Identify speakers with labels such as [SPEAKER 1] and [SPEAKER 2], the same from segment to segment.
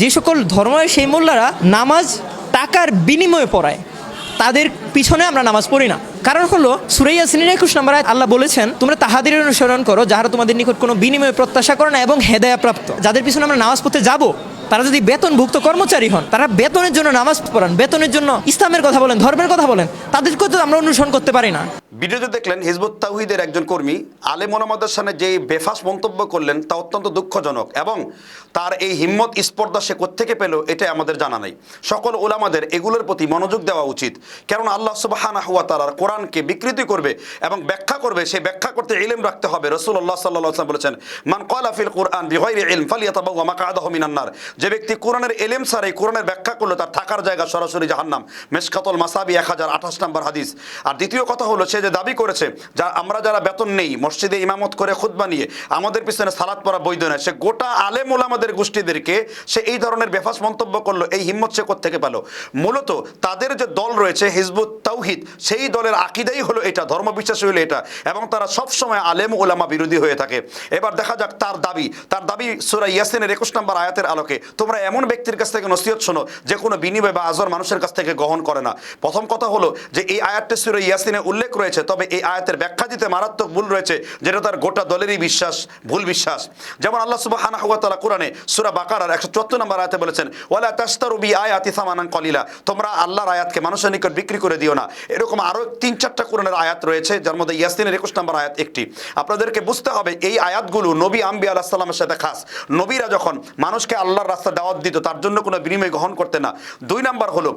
[SPEAKER 1] যে সকল ধর্মের সেই মোল্লারা নামাজ টাকার বিনিময়ে পড়ায়, তাদের পিছনে আমরা নামাজ পড়ি না। কারণ হলো সুরাইয়া সিনের একুশ নম্বর আল্লাহ বলেছেন, তোমরা তাহাদের অনুসরণ করো যারা তোমাদের নিকট কোনো বিনিময়ে প্রত্যাশা করে না এবং হেদায়া প্রাপ্ত যাদের পিছনে আমরা নামাজ পড়তে যাব, তারা যদি বেতনভুক্ত কর্মচারী হন, তারা বেতনের জন্য নামাজ পড়ান, বেতনের জন্য ইসলামের কথা বলেন, ধর্মের কথা বলেন তাদেরকে তো আমরা অনুসরণ করতে পারি না।
[SPEAKER 2] ভিডিওতে দেখলেন হিজবুত তাহিদের একজন কর্মী, আলেম ওলামাদের সামনে যে বেফাস মন্তব্য করলেন তা অত্যন্ত দুঃখজনক এবং তার এই হিম্মত, স্পর্ধা সে কোত্থেকে পেল এটা আমাদের জানা নেই। সকল ওলামাদের এগুলোর প্রতি মনোযোগ দেওয়া উচিত। কারণ আল্লাহ সুবাহানা হুয়া তালার কোরআনকে বিকৃতি করবে এবং ব্যাখ্যা করবে, সেই ব্যাখ্যা করতে ইলম রাখতে হবে। রসুল্লাহ সাল্লাহ আসলাম বলেছেন, মান কয়লা ফিল কোরআন ইলম ফালিয়াতাবাউ মাকাদাহু মিনান্নার যে ব্যক্তি কোরআনের এলেম সার এই কোরআনের ব্যাখ্যা করল, তার থাকার জায়গা সরাসরি জাহান্নাম। মেশকাতল মাসাবি এক হাজার আঠাশ নম্বর হাদিস। আর দ্বিতীয় কথা হলো, সে যে দাবি করেছে, যা আমরা যারা বেতন নেই, মসজিদে ইমামত করে খুদ বানিয়ে আমাদের পিছনে সালাদ পড়া বৈধ নয়, সে গোটা আলেম ওলামাদের গোষ্ঠীদেরকে সে এই ধরনের বেফাস মন্তব্য করল, এই হিম্মত সে থেকে পেল? মূলত তাদের যে দল রয়েছে, হিজবুত তাওহিদ, সেই দলের আকিদাই হলো এটা ধর্ম বিশ্বাস হলো এটা, এবং তারা সবসময় আলেম ওলামা বিরোধী হয়ে থাকে। এবার দেখা যাক তার দাবি তার দাবি সুরা ইয়াসিনের একুশ নম্বর আয়াতের আলোকে। তোমরা এমন ব্যক্তির কাছ থেকে নসিহত শোনো, যে কোনো বিনিময় বা আজর মানুষের কাছ থেকে গ্রহণ করে না। প্রথম কথা হলো যে এই আয়াতটি সুরা ইয়াসিনে উল্লেখ রয়েছে তবে এই আয়াতের ব্যাখ্যা দিতে মারাত্মক ভুল রয়েছে, যেটা তার গোটা দলেরই বিশ্বাস, ভুল বিশ্বাস। যেমন আল্লাহ সুবহানাহু ওয়া তাআলা কোরআনে সূরা বাকারার 174 নম্বর আয়াতে বলেছেন, ওয়ালা তাশতারু বি আয়াতি সামানান কলিলা। তোমরা আল্লাহর আয়াতকে মানুষের নিকট বিক্রি করে দিও না। এরকম আরও তিন চারটা কোরআনের আয়াত রয়েছে, যার মধ্যে ইয়াসিনের 21 নম্বর আয়াত একটি। আপনাদেরকে বুঝতে হবে, এই আয়াতগুলো নবী আম্বি আলাহ সাল্লামের সাথে খাস। নবীরা যখন মানুষকে আল্লাহর রাস্তা দাওয়াত দিত, তার জন্য কোনো বিনিময় গ্রহণ করতে না। দুই নাম্বার হলো,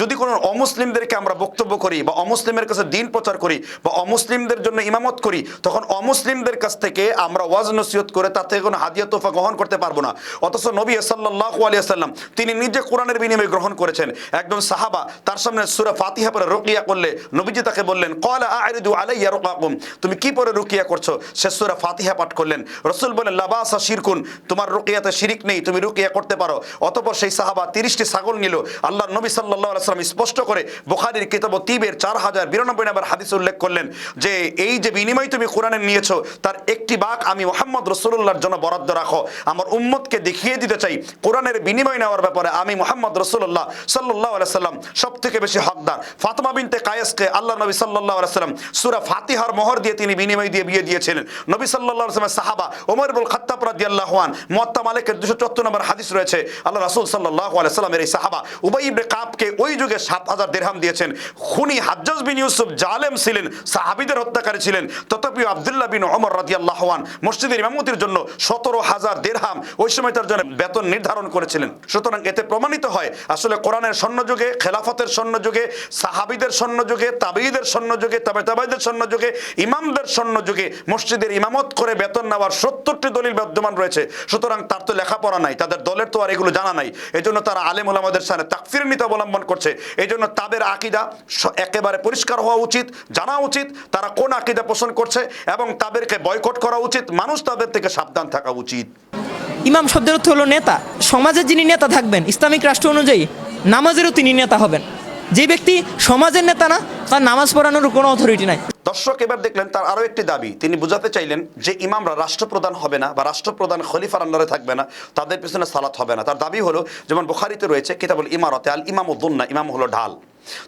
[SPEAKER 2] যদি কোনো অমুসলিমদেরকে আমরা বক্তব্য করি বা অমুসলিমের কাছে দিন প্রচার করি বা অমুসলিমদের জন্য ইমামত করি, তখন অমুসলিমদের কাছ থেকে আমরা ওয়াজ নসিহত করে তার থেকে কোনো হাদিয়া তোফা গ্রহণ করতে পারব না। অথচ নবী সাল্লাহ আলিয়া সাল্লাম তিনি নিজে কোরআনের বিনিময়ে গ্রহণ করেছেন। একজন সাহাবা তার সামনে সুরা ফাতিহা পরে রুকিয়া করলে নবীজি তাকে বললেন কলা আরিদু আলাইয়া রুকাকুম তুমি কি পরে রুকিয়া করছ? সে সুরা ফাতিহা পাঠ করলেন। রসুল বলেন লাবাসা শিরকুন, তোমার রুকিয়াতে শিরিক নেই, তুমি রুকিয়া করতে পারো। অতপর সেই সাহাবা তিরিশটি ছাগল নিল। আল্লাহ নবী সাল্লাহ আলাইসালাম স্পষ্ট করে বুখারির কিতাব তিবের চার হাজার বিরানব্বই নম্বর হাদিস উল্লেখ করলেন যে এই যে বিনিময় তুমি কোরআনে নিয়েছো, তার একটি বাক আমি মোহাম্মদ রসুল্লাহর জন্য বরাদ্দ রাখো। আমার উম্মতকে দেখিয়ে দিতে চাই, কোরআনের বিনিময় নেওয়ার ব্যাপারে আমি মোহাম্মদ রসুল্লাহ সাল্লাহ আলাইসাল্লাম সব থেকে বেশি হকদার। ফাতমা বিনতে কায়েসকে আল্লাহ নবী সাল্লাহ আলাইসাল্লাম সুরা ফাতিহার মোহর দিয়ে তিনি বিনিময় দিয়ে বিয়ে দিয়েছিলেন। নবী সাল্লাহ আলাইসলামের সাহাবা ওমর বুল খাত্তাব রাদি আল্লাহান মোয়াত্তা মালিকের দুশো চুয়াত্তর নম্বর হাদিস রয়েছে। আল্লাহ রাসুল সাল্লাহ আলাইসাল্লামের এই সাহাবা উবাই ইবনে কাবকে ওই যুগে সাত হাজার দেড়হাম দিয়েছেন। খুনি হাজ্জাজ বিন ইউসুফ জালেম ছিলেন। সাহাবিদের হত্যাকারী ছিলেন। তথাপিও আবদুল্লাহ বিন ওমর রাদি আল্লাহান মসজিদের ইমামতির জন্য সতেরো হাজার দেড়হাম ওই সময় তার জন্য বেতন নির্ধারণ করেছিলেন। সুতরাং এতে প্রমাণিত হয়, আসলে কোরআনের স্বর্ণযুগে, খেলাফতের স্বর্ণযুগে, সাহাবিদের স্বর্ণযুগে তাবিদের স্বর্ণযুগে, তাবে তাবাইদের স্বর্ণযুগে, ইমামদের স্বর্ণযুগে মসজিদের ইমামত করে বেতন নেওয়ার সত্তরটি দলিল বিদ্যমান রয়েছে। সুতরাং তার তো লেখাপড়া নাই, তাদের দলের তো আর এগুলো জানা নাই। এই জন্য তারা আলেম ওলামাদের সামনে তাকফির নীতি অবলম্বন করছে। এই জন্য তাদের আকিদা একেবারে পরিষ্কার হওয়া উচিত। জানা উচিত তারা কোন আকিদা পোষণ করছে এবং তাদেরকে বয়কট করা উচিত মানুষ তাদের থেকে সাবধান থাকা উচিত।
[SPEAKER 1] ইমাম শব্দের অর্থ হলো নেতা। সমাজের যিনি নেতা থাকবেন ইসলামিক রাষ্ট্র অনুযায়ী নামাজেরও তিনি নেতা হবেন। যে ব্যক্তি সমাজের নেতা না তার নামাজ পড়ানোর কোনো অথরিটি নাই।
[SPEAKER 2] দর্শক এবার দেখলেন তার আরও একটি দাবি। তিনি বুঝাতে চাইলেন যে ইমামরা রাষ্ট্রপ্রধান হবে না বা রাষ্ট্রপ্রধান খলিফার আন্ডারে থাকবে না তাদের পিছনে সালাত হবে না। তার দাবি হলো যেমন বুখারিতে রয়েছে কিতাবুল ইমারতে আল ইমাম উদ্দুন্না ইমাম হলো ঢাল।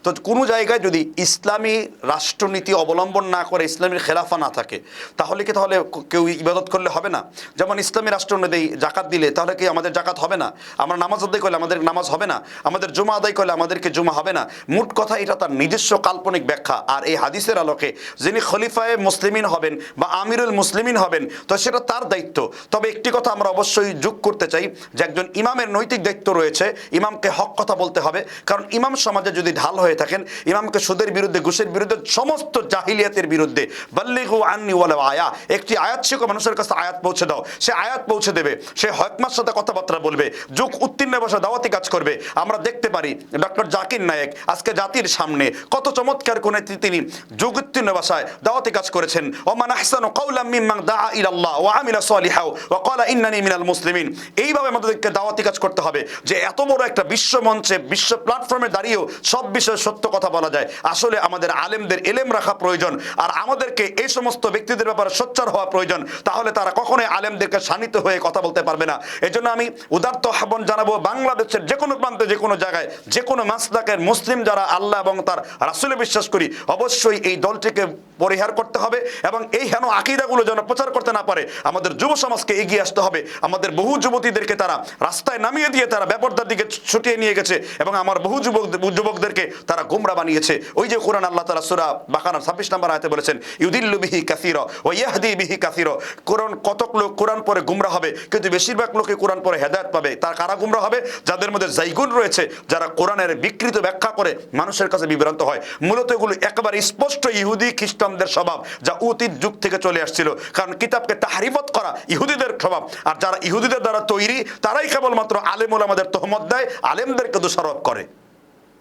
[SPEAKER 2] তো কোনো জায়গায় যদি ইসলামী রাষ্ট্রনীতি অবলম্বন না করে, ইসলামীর খেলাফা না থাকে, তাহলে কি তাহলে কেউ ইবাদত করলে হবে না? যেমন ইসলামী রাষ্ট্রনীতি জাকাত দিলে, তাহলে কি আমাদের জাকাত হবে না? আমরা নামাজ আদায় করলে আমাদের নামাজ হবে না? আমাদের জমা আদায় করলে আমাদেরকে জমা হবে না? মোট কথা এটা তার নিজস্ব কাল্পনিক ব্যাখ্যা। আর এই হাদিসের আলোকে যিনি খলিফায়ে মুসলিমিন হবেন বা আমিরুল মুসলিমিন হবেন, তো সেটা তার দায়িত্ব। তবে একটি কথা আমরা অবশ্যই যোগ করতে চাই যে একজন ইমামের নৈতিক দায়িত্ব রয়েছে। ইমামকে হক কথা বলতে হবে। কারণ ইমাম সমাজে যদি ঢাল হয়ে থাকেন। ইমামকে সুদের বিরুদ্ধে, ঘুষের বিরুদ্ধে, সমস্ত জাহিলিয়াতের বিরুদ্ধে। বাল্লিগু আন্নি ওয়ালা আয়া। একটি আয়াত শিখো, মানুষের কাছে আয়াত পৌঁছে দাও। সে আয়াত পৌঁছে দেবে। সে হকমার সাথে কথাবার্তা বলবে। যুগ উত্তীর্ণ বসে দাওয়াতি কাজ করবে। আমরা দেখতে পারি ডক্টর জাকির নায়েক আজকে জাতির সামনে কত চমৎকার কোনে তিনি যুগ উত্তীর্ণ ভাষায় দাওয়াতি কাজ করেছেন। ওমান আহসানু কাওলাম মিম্মান দাআ ইলাল্লাহ ওয়া আমিলা সালিহা ওয়া ক্বালা ইন্নানি মিনাল মুসলিমিন। এইভাবে আমাদেরকে দাওয়াতি কাজ করতে হবে যে এত বড় একটা বিশ্ব মঞ্চে, বিশ্ব প্ল্যাটফর্মে দাঁড়িয়েও সব বিষয়ে সত্য কথা বলা যায়। আসলে আমাদের আলেমদের এলেম রাখা প্রয়োজন, আর আমাদেরকে এই সমস্ত ব্যক্তিদের ব্যাপারে সোচ্চার হওয়া প্রয়োজন, তাহলে তারা কখনোই আলেমদেরকে শানিত হয়ে কথা বলতে পারবে না। এজন্য আমি উদার্ত আহ্বান জানাব, বাংলাদেশের যে কোনো প্রান্তে, যে কোনো জায়গায়, যে কোনো মাসদাকের মুসলিম যারা আল্লাহ এবং তার রাসুলে বিশ্বাস করি, অবশ্যই এই দলটিকে পরিহার করতে হবে এবং এই হেন আকিদাগুলো যেন প্রচার করতে না পারে, আমাদের যুব সমাজকে এগিয়ে আসতে হবে। আমাদের বহু যুবতীদেরকে তারা রাস্তায় নামিয়ে দিয়ে তারা ব্যাপারটার দিকে ছুটিয়ে নিয়ে গেছে এবং আমার বহু যুবক যুবকদেরকে তারা গুমরা বানিয়েছে। ওই যে কোরআন আল্লাহ তালা সুরা বাকানার ছাব্বিশ নম্বর আয়তে বলেছেন, ইউদিল্লু বিহি কাসির ও ইয়াহদি বিহি কাসির। কোরআন কতক লোক কোরআন পরে গুমরা হবে, কিন্তু বেশিরভাগ লোকে কোরআন পরে হেদায়ত পাবে। তার কারা গুমরা হবে? যাদের মধ্যে জাইগুন রয়েছে, যারা কোরআনের বিকৃত ব্যাখ্যা করে মানুষের কাছে বিভ্রান্ত হয়। মূলত এগুলো একেবারে স্পষ্ট ইহুদি খ্রিস্টানদের স্বভাব যা অতীত যুগ থেকে চলে আসছিল। কারণ কিতাবকে তাহারিফত করা ইহুদিদের স্বভাব। আর যারা ইহুদিদের দ্বারা তৈরি, তারাই কেবলমাত্র আলেমুল আমাদের তহমত দেয়, আলেমদেরকে দোষারোপ করে।